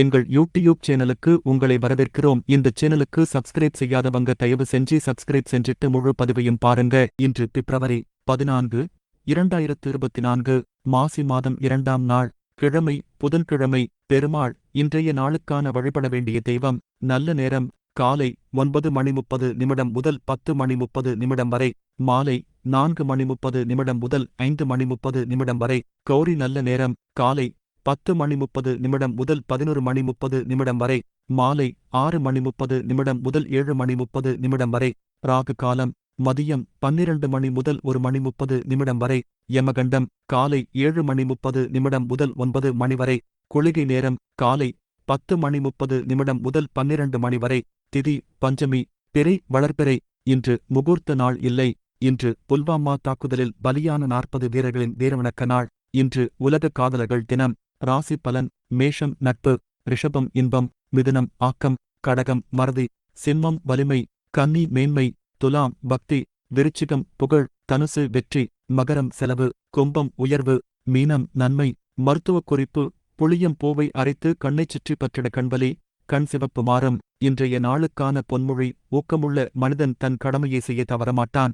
எங்கள் யூடியூப் சேனலுக்கு உங்களை வரவேற்கிறோம். இந்த சேனலுக்கு சப்ஸ்கிரைப் செய்யாதவங்க தயவு செஞ்சு சப்ஸ்கிரைப் செஞ்சிட்டு முழு பதிவையும் பாருங்க. இன்று பிப்ரவரி பதினான்கு இரண்டாயிரத்து இருபத்தி நான்கு மாசி மாதம் இரண்டாம் நாள் கிழமை புதன்கிழமை பெருமாள் இன்றைய நாளுக்கான வழிபட வேண்டிய தெய்வம் நல்ல நேரம் காலை ஒன்பது மணி முப்பது நிமிடம் முதல் பத்து மணி முப்பது நிமிடம் வரை மாலை நான்கு மணி முப்பது நிமிடம் முதல் ஐந்து மணி முப்பது நிமிடம் வரை கௌரி நல்ல நேரம் காலை பத்து மணி முப்பது நிமிடம் முதல் பதினொரு மணி முப்பது நிமிடம் வரை மாலை ஆறு மணி முப்பது நிமிடம் முதல் ஏழு மணி முப்பது நிமிடம் வரை ராகு காலம் மதியம் பன்னிரண்டு மணி முதல் ஒரு மணி முப்பது நிமிடம் வரை யமகண்டம் காலை ஏழு மணி முப்பது நிமிடம் முதல் ஒன்பது மணி வரை குளிகை நேரம் காலை பத்து மணி முப்பது நிமிடம் முதல் பன்னிரண்டு மணி வரை திதி பஞ்சமி பிறை வளர்பிறை இன்று முகூர்த்த நாள் இல்லை இன்று புல்வாமா தாக்குதலில் பலியான நாற்பது வீரர்களின் வீரவணக்க நாள் இன்று உலக காதலர்கள் தினம் ராசி பலன் மேஷம் நட்பு ரிஷபம் இன்பம் மிதுனம் ஆக்கம் கடகம் மறதி சிம்மம் வலிமை கன்னி மேன்மை துலாம் பக்தி விருச்சிகம் புகழ் தனுசு வெற்றி மகரம் செலவு கும்பம் உயர்வு மீனம் நன்மை மருத்துவக் குறிப்பு புளியம் பூவை அரைத்து கண்ணைச் சுற்றி பற்றிட கண்வலி கண் சிவப்பு மாறும் இன்றைய நாளுக்கான பொன்மொழி ஊக்கமுள்ள மனிதன் தன் கடமையை செய்ய தவறமாட்டான்.